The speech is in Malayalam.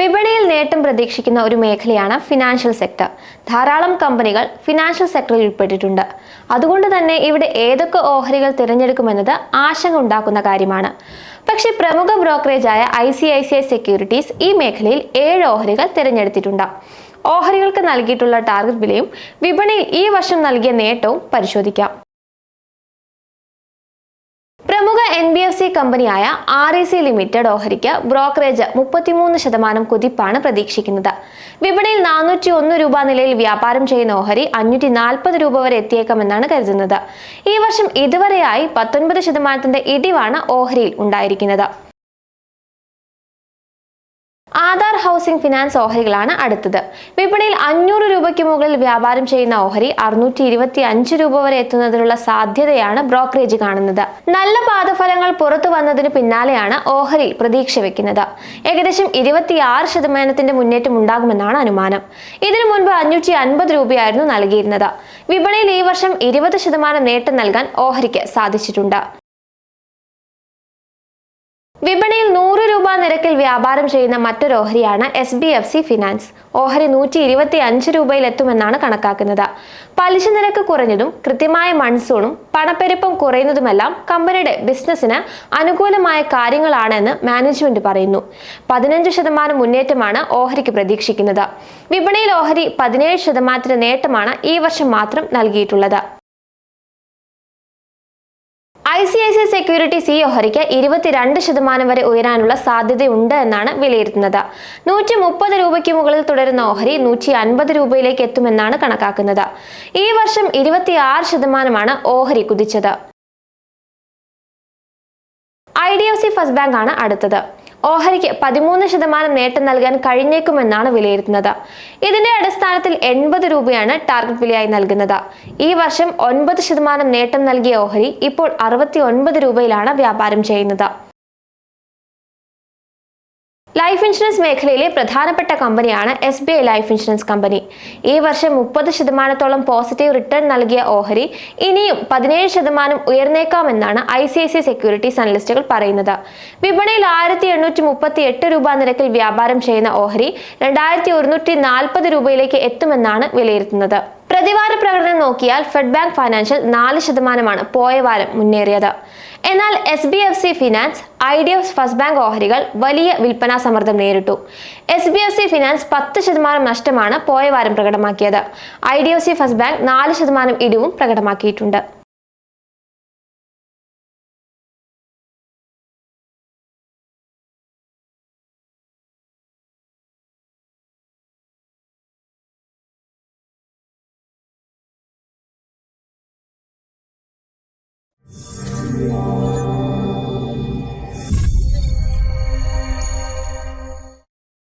വിപണിയിൽ നേട്ടം പ്രതീക്ഷിക്കുന്ന ഒരു മേഖലയാണ് ഫിനാൻഷ്യൽ സെക്ടർ ധാരാളം കമ്പനികൾ ഫിനാൻഷ്യൽ സെക്ടറിൽ ഉൾപ്പെട്ടിട്ടുണ്ട്. അതുകൊണ്ട് തന്നെ ഇവിടെ ഏതൊക്കെ ഓഹരികൾ തിരഞ്ഞെടുക്കുമെന്നത് ആശങ്ക ഉണ്ടാക്കുന്ന കാര്യമാണ്. പക്ഷേ പ്രമുഖ ബ്രോക്കറേജായ I C I C I securities ഈ മേഖലയിൽ ഏഴ് ഓഹരികൾ തിരഞ്ഞെടുത്തിട്ടുണ്ട്. ഓഹരികൾക്ക് നൽകിയിട്ടുള്ള ടാർഗറ്റ് വിലയും വിപണിയിൽ ഈ വർഷം നൽകിയ നേട്ടവും പരിശോധിക്കാം. ബി എഫ് സി കമ്പനിയായ ആർ ഇ സി ലിമിറ്റഡ് ഓഹരിക്ക് ബ്രോക്കറേജ് മുപ്പത്തിമൂന്ന് ശതമാനം കുതിപ്പാണ് പ്രതീക്ഷിക്കുന്നത്. വിപണിയിൽ നാനൂറ്റി ഒന്ന് രൂപ നിലയിൽ വ്യാപാരം ചെയ്യുന്ന ഓഹരി അഞ്ഞൂറ്റി നാൽപ്പത് രൂപ വരെ എത്തിയേക്കാമെന്നാണ് കരുതുന്നത്. ഈ വർഷം ഇതുവരെയായി പത്തൊൻപത് ശതമാനത്തിന്റെ ഇടിവാണ് ഓഹരിയിൽ ഉണ്ടായിരിക്കുന്നത്. ആധാർ ഹൗസിംഗ് ഫിനാൻസ് ഓഹരികളാണ് അടുത്തത്. വിപണിയിൽ അഞ്ഞൂറ് രൂപയ്ക്ക് മുകളിൽ വ്യാപാരം ചെയ്യുന്ന ഓഹരി അറുന്നൂറ്റി ഇരുപത്തി അഞ്ച് രൂപ വരെ എത്തുന്നതിനുള്ള സാധ്യതയാണ് ബ്രോക്കറേജ് കാണുന്നത്. നല്ല പാദഫലങ്ങൾ പുറത്തു വന്നതിന് പിന്നാലെയാണ് ഓഹരി പ്രതീക്ഷ വെക്കുന്നത്. ഏകദേശം ഇരുപത്തിയാറ് ശതമാനത്തിന്റെ മുന്നേറ്റം ഉണ്ടാകുമെന്നാണ് അനുമാനം. ഇതിനു മുൻപ് അഞ്ഞൂറ്റി അൻപത് രൂപയായിരുന്നു നൽകിയിരുന്നത്. വിപണിയിൽ ഈ വർഷം ഇരുപത് ശതമാനം നേട്ടം നൽകാൻ ഓഹരിക്ക് സാധിച്ചിട്ടുണ്ട്. വിപണിയിൽ നൂറ് രൂപ നിരക്കിൽ വ്യാപാരം ചെയ്യുന്ന മറ്റൊരു ഓഹരിയാണ് S B F C finance ഓഹരി നൂറ്റി ഇരുപത്തി അഞ്ച് രൂപയിൽ എത്തുമെന്നാണ് കണക്കാക്കുന്നത്. പലിശ നിരക്ക് കുറഞ്ഞതും കൃത്യമായ മൺസൂണും പണപ്പെരുപ്പം കുറയുന്നതുമെല്ലാം കമ്പനിയുടെ ബിസിനസ്സിന് അനുകൂലമായ കാര്യങ്ങളാണെന്ന് മാനേജ്മെന്റ് പറയുന്നു. പതിനഞ്ച് ശതമാനം മുന്നേറ്റമാണ് ഓഹരിക്ക് പ്രതീക്ഷിക്കുന്നത്. വിപണിയിൽ ഓഹരി പതിനേഴ് ശതമാനത്തിന് നേട്ടമാണ് ഈ വർഷം മാത്രം നൽകിയിട്ടുള്ളത്. I C I C securities ഓഹരിക്ക് ഇരുപത്തിരണ്ട് ശതമാനം വരെ ഉയരാനുള്ള സാധ്യതയുണ്ട് എന്നാണ് വിലയിരുത്തുന്നത്. നൂറ്റി മുപ്പത് രൂപയ്ക്ക് മുകളിൽ തുടരുന്ന ഓഹരി നൂറ്റി അൻപത് രൂപയിലേക്ക് എത്തുമെന്നാണ് കണക്കാക്കുന്നത്. ഈ വർഷം ഇരുപത്തിയാറ് ശതമാനമാണ് ഓഹരി കുതിച്ചത്. I D F C first bank ആണ് അടുത്തത്. ഓഹരിക്ക് പതിമൂന്ന് ശതമാനം നേട്ടം നൽകാൻ കഴിഞ്ഞേക്കുമെന്നാണ് വിലയിരുത്തുന്നത്. ഇതിന്റെ അടിസ്ഥാനത്തിൽ എൺപത് രൂപയാണ് ടാർഗറ്റ് വിലയായി നൽകുന്നത്. ഈ വർഷം ഒൻപത് ശതമാനം നേട്ടം നൽകിയ ഓഹരി ഇപ്പോൾ അറുപത്തി രൂപയിലാണ് വ്യാപാരം ചെയ്യുന്നത്. ലൈഫ് ഇൻഷുറൻസ് മേഖലയിലെ പ്രധാനപ്പെട്ട കമ്പനിയാണ് S B I life insurance company ഈ വർഷം മുപ്പത് ശതമാനത്തോളം പോസിറ്റീവ് റിട്ടേൺ നൽകിയ ഓഹരി ഇനിയും പതിനേഴ് ശതമാനം ഉയർന്നേക്കാമെന്നാണ് I C I C securities അനലിസ്റ്റുകൾ പറയുന്നത്. വിപണിയിൽ ആയിരത്തി എണ്ണൂറ്റി മുപ്പത്തി എട്ട് രൂപ നിരക്കിൽ വ്യാപാരം ചെയ്യുന്ന ഓഹരി രണ്ടായിരത്തി ഒരുന്നൂറ്റി നാൽപ്പത് രൂപയിലേക്ക് എത്തുമെന്നാണ് വിലയിരുത്തുന്നത്. പ്രതിവാര പ്രകടനം നോക്കിയാൽ ഫെഡ് ബാങ്ക് ഫൈനാൻഷ്യൽ നാല് ശതമാനമാണ് പോയ വാരം മുന്നേറിയത്. എന്നാൽ S B F C finance I D F first bank ഓഹരികൾ വലിയ വിൽപ്പനാ സമ്മർദ്ദം നേരിട്ടു. S B F C finance പത്ത് ശതമാനം നഷ്ടമാണ് പോയ വാരം പ്രകടമാക്കിയത്. I D F C first bank നാല് ശതമാനം ഇടിവും പ്രകടമാക്കിയിട്ടുണ്ട്. Lord.